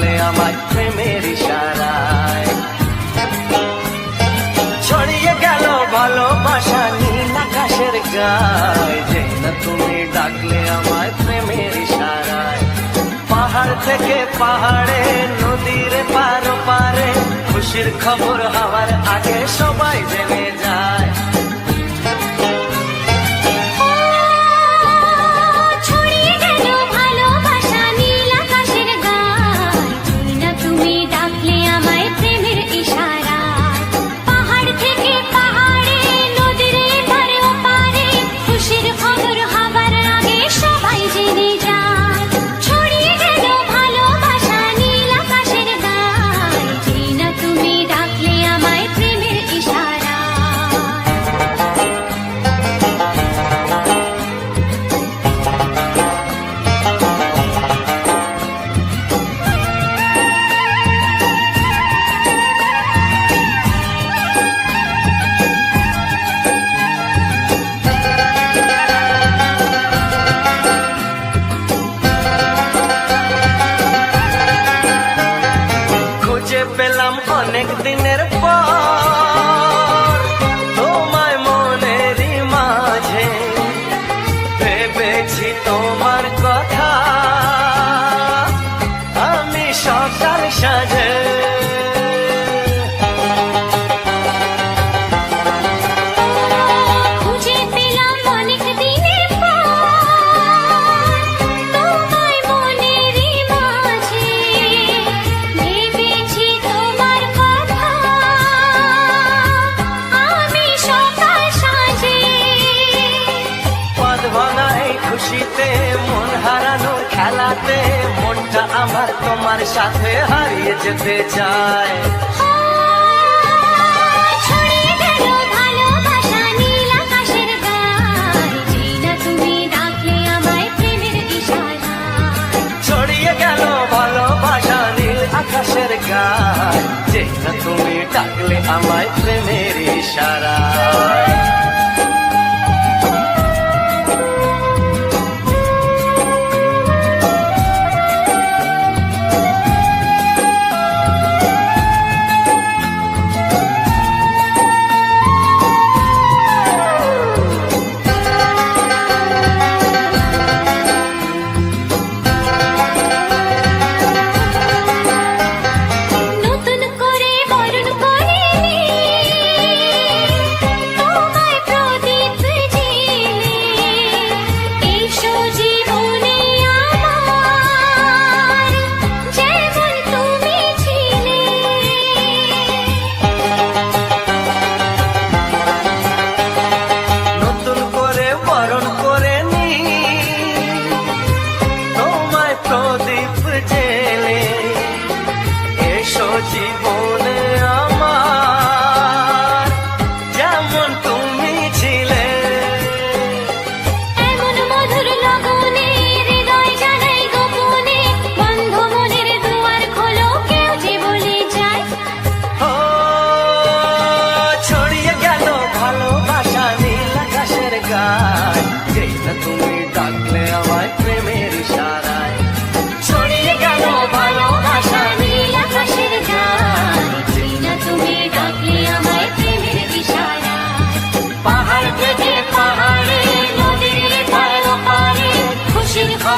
ডাকলে আমায় প্রেমের ইশারায়। ছড়িয়ে গেল ভালোবাসা নীল আকাশের গায়। যে না তুমি ডাকলে আমায় প্রেমের ইশারায়। পাহাড় থেকে পাহাড়ে, নদীর পার পারে। খুশির খবর হওয়ার আগে সবাই জেনে অনেক দিনের পর খেলাতে মনটা আমার তোমার সাথে হারিয়ে যেতে চায়। ছড়িয়ে গেল ভালোবাসা নীল আকাশের জিনা তুমি ডাকলে আমায় প্রেমের ইশারায়।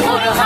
我的。